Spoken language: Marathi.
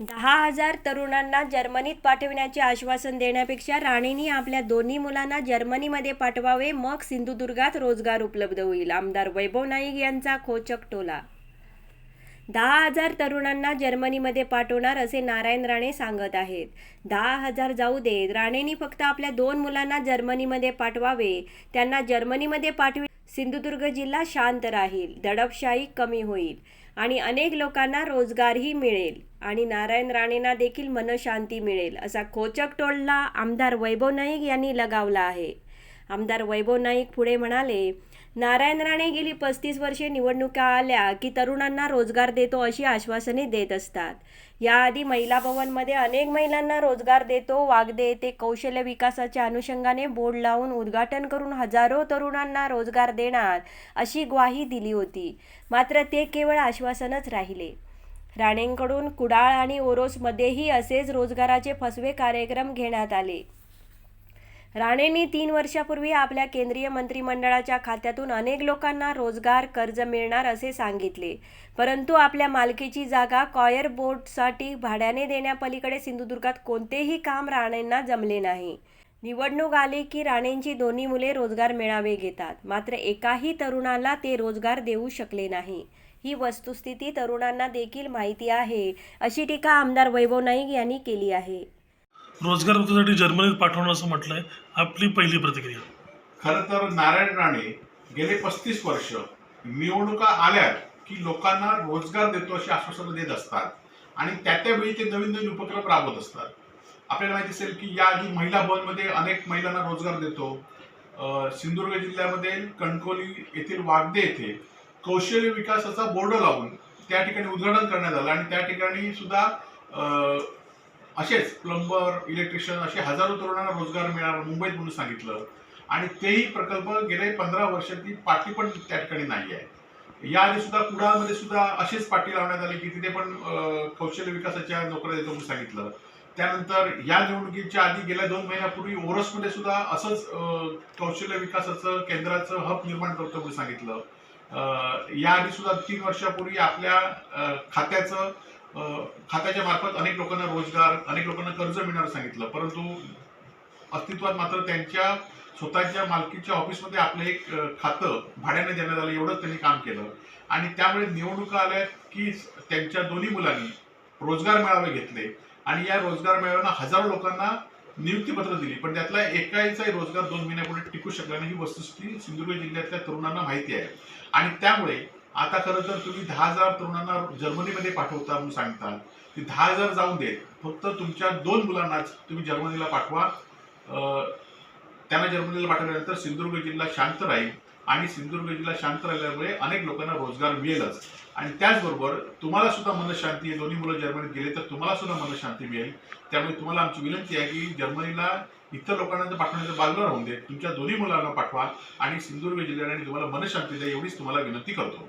दहा हजार तरुणांना जर्मनीत पाठविण्याचे आश्वासन देण्यापेक्षा राणेंनी आपल्या दोन्ही मुलांना जर्मनीमध्ये पाठवावे मग सिंधुदुर्गात रोजगार उपलब्ध होईल आमदार वैभव नाईक यांचा खोचक टोला. दहा हजार तरुणांना जर्मनीमध्ये पाठवणार असे नारायण राणे सांगत आहेत. दहा हजार जाऊ देत राणेंनी फक्त आपल्या दोन मुलांना जर्मनीमध्ये पाठवावे त्यांना जर्मनीमध्ये पाठवी सिंधुदुर्ग जिल्हा शांत राहील दडपशाही कमी होईल आणि अनेक लोकांना रोजगारही मिळेल आणि नारायण राणेंना देखील मनशांती मिळेल असा खोचक टोलला आमदार वैभव नाईक यांनी लगावला आहे. आमदार वैभव नाईक पुढे म्हणाले नारायण राणे गेली पस्तीस वर्षे निवडणुका आल्या की तरुणांना रोजगार देतो अशी आश्वासने देत असतात. याआधी महिला भवनमध्ये अनेक महिलांना रोजगार देतो वागदे ते कौशल्य विकासाच्या अनुषंगाने बोर्ड लावून उद्घाटन करून हजारो तरुणांना रोजगार देणार अशी ग्वाही दिली होती. मात्र ते केवळ आश्वासनच राहिले. राणेंकडून कुडाळ आणि ओरोसमध्येही असेच रोजगाराचे फसवे कार्यक्रम घेण्यात आले. राणेंनी तीन वर्षापूर्वी आपल्या केंद्रीय मंत्रिमंडळाच्या खात्यातून अनेक लोकांना रोजगार कर्ज मिळणार असे सांगितले. परंतु आपल्या मालकीची जागा कॉयर बोर्डसाठी भाड्याने देण्यापलीकडे सिंधुदुर्गात कोणतेही काम राणेंना जमले नाही. निवडणूक आली की राणेंची दोन्ही मुले रोजगार मेळावे घेतात. मात्र एकाही तरुणाला ते रोजगार देऊ शकले नाही. ही वस्तुस्थिती तरुणांना देखील माहिती आहे अशी टीका आमदार वैभव नाईक यांनी केली आहे. रोजगार मुक्तीसाठी जर्मनीत पाठवणं असं म्हटलंय आपली पहिली प्रतिक्रिया. खरं तर नारायण राणे गेले पस्तीस वर्ष निवडणुका आल्या की लोकांना रोजगार देतो अशी आश्वासनं देत असतात. आणि त्या त्यावेळी ते नवीन नवीन उपक्रम राबवत असतात. आपल्याला माहिती असेल की याआधी महिला भवनमध्ये अनेक महिलांना रोजगार देतो. सिंधुदुर्ग जिल्ह्यामध्ये कणकोली येथील वागदे येथे कौशल्य विकासाचा बोर्ड लावून त्या ठिकाणी उद्घाटन करण्यात आलं. आणि त्या ठिकाणी सुद्धा असेच प्लंबर इलेक्ट्रिशियन असे हजारो तरुणांना रोजगार मिळणार मुंबईत म्हणून सांगितलं. आणि तेही प्रकल्प गेले पंधरा वर्षातली पाठी पण त्या ठिकाणी नाही आहे. याआधी सुद्धा कुडाळमध्ये सुद्धा अशीच पाठी लावण्यात आली की तिथे पण कौशल्य विकासाच्या नोकऱ्या देतो म्हणून सांगितलं. त्यानंतर या निवडणुकीच्या आधी गेल्या दोन महिन्यापूर्वी ओरसमध्ये सुद्धा असंच कौशल्य विकासाचं केंद्राचं हब निर्माण करतो म्हणून सांगितलं. याआधी सुद्धा तीन वर्षापूर्वी आपल्या खात्याचं खात्याच्या मार्फत अनेक लोकांना रोजगार अनेक लोकांना कर्ज मिळणार सांगितलं. परंतु अस्तित्वात मात्र त्यांच्या स्वतःच्या मालकीच्या ऑफिसमध्ये आपलं एक खातं भाड्याने देण्यात आलं एवढंच त्यांनी काम केलं. आणि त्यामुळे निवडणुका आल्या की त्यांच्या दोन्ही मुलांनी रोजगार मेळावे घेतले. आणि या रोजगार मेळाव्यानं हजारो लोकांना नियुक्तीपत्र दिली. पण त्यातला एकाहीचाही रोजगार दोन महिन्यापुढे टिकू शकला नाही. ही वस्तुस्थिती सिंधुदुर्ग जिल्ह्यातल्या तरुणांना माहिती आहे. आणि त्यामुळे आता खरं तर तुम्ही दहा हजार तरुणांना जर्मनीमध्ये पाठवता म्हणून सांगता की दहा हजार जाऊन देत फक्त तुमच्या दोन मुलांनाच तुम्ही जर्मनीला पाठवा. त्यांना जर्मनीला पाठवल्यानंतर सिंधुदुर्ग जिल्हा शांत राहील आणि सिंधुदुर्ग जिल्हा शांत राहिल्यामुळे अनेक लोकांना रोजगार मिळेलच. आणि त्याचबरोबर तुम्हाला सुद्धा मनशांती आहे दोन्ही मुलं जर्मनीत गेले तर तुम्हाला सुद्धा मनशांती मिळेल. त्यामुळे तुम्हाला आमची विनंती आहे की जर्मनीला इतर लोकांना जर पाठवण्याचं बाजूला राहून दे तुमच्या दोन्ही मुलांना पाठवा आणि सिंधुदुर्ग जिल्ह्याने तुम्हाला मनशांती द्या एवढीच तुम्हाला विनंती करतो.